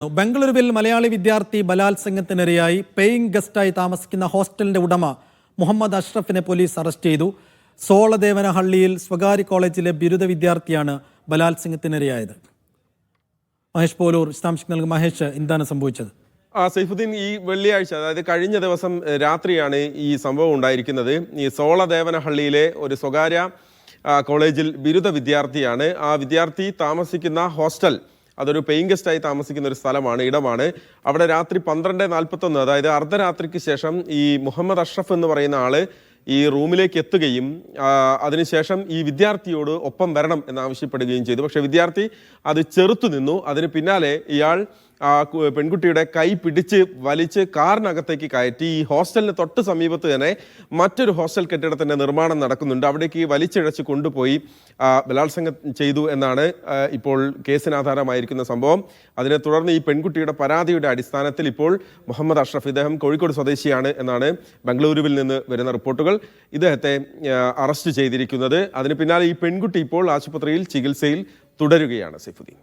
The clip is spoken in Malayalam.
ബംഗളൂരുവിൽ മലയാളി വിദ്യാർത്ഥി ബലാത്സംഗത്തിനിരയായി പേയിങ് ഗസ്റ്റായി താമസിക്കുന്ന ഹോസ്റ്റലിന്റെ ഉടമ മുഹമ്മദ് അഷ്റഫിനെ പോലീസ് അറസ്റ്റ് ചെയ്തു. സോളദേവനഹള്ളിയിൽ സ്വകാര്യ കോളേജിലെ ബിരുദ വിദ്യാർത്ഥിയാണ് ബലാത്സംഗത്തിനിരയായത്. മഹേഷ് പോലൂർ വിശദാംശങ്ങൾ നൽകും. മഹേഷ് എന്താണ് സംഭവിച്ചത്? ആ സൈഫുദ്ദീൻ ഈ വെള്ളിയാഴ്ച അതായത് കഴിഞ്ഞ ദിവസം രാത്രിയാണ് ഈ സംഭവം ഉണ്ടായിരിക്കുന്നത്. ഈ സോളദേവനഹള്ളിയിലെ ഒരു സ്വകാര്യ കോളേജിൽ ബിരുദ വിദ്യാർത്ഥിയാണ് ആ വിദ്യാർത്ഥി താമസിക്കുന്ന ഹോസ്റ്റൽ. അതൊരു പെയിങ് ഗസ്റ്റായി താമസിക്കുന്ന ഒരു സ്ഥലമാണ് ഇടമാണ്. അവിടെ രാത്രി പന്ത്രണ്ട് നാൽപ്പത്തൊന്ന് അതായത് അർദ്ധരാത്രിക്ക് ശേഷം ഈ മുഹമ്മദ് അഷ്റഫ് എന്ന് പറയുന്ന ആൾ ഈ റൂമിലേക്ക് എത്തുകയും അതിനുശേഷം ഈ വിദ്യാർത്ഥിയോട് ഒപ്പം വരണം എന്നാവശ്യപ്പെടുകയും ചെയ്തു. പക്ഷേ വിദ്യാർത്ഥി അത് ചെറുത്തു നിന്നു. അതിന് പിന്നാലെ ഇയാൾ ആ പെൺകുട്ടിയുടെ കൈ പിടിച്ച് വലിച്ച് കാറിനകത്തേക്ക് കയറ്റി ഈ ഹോസ്റ്റലിന് തൊട്ട് സമീപത്ത് തന്നെ മറ്റൊരു ഹോസ്റ്റൽ കെട്ടിടത്തിന്റെ നിർമ്മാണം നടക്കുന്നുണ്ട്. അവിടേക്ക് വലിച്ചിഴച്ച് കൊണ്ടുപോയി ബലാത്സംഗം ചെയ്തു എന്നാണ് ഇപ്പോൾ കേസിന് ആധാരമായിരിക്കുന്ന സംഭവം. അതിനെ തുടർന്ന് ഈ പെൺകുട്ടിയുടെ പരാതിയുടെ അടിസ്ഥാനത്തിൽ ഇപ്പോൾ മുഹമ്മദ് അഷ്റഫ് ഇദ്ദേഹം കോഴിക്കോട് സ്വദേശിയാണ് എന്നാണ് ബംഗളൂരുവിൽ നിന്ന് വരുന്ന റിപ്പോർട്ടുകൾ ഇദ്ദേഹത്തെ അറസ്റ്റ് ചെയ്തിരിക്കുന്നത്. അതിന് പിന്നാലെ ഈ പെൺകുട്ടി ഇപ്പോൾ ആശുപത്രിയിൽ ചികിത്സയിൽ തുടരുകയാണ് സൈഫുദ്ദീൻ.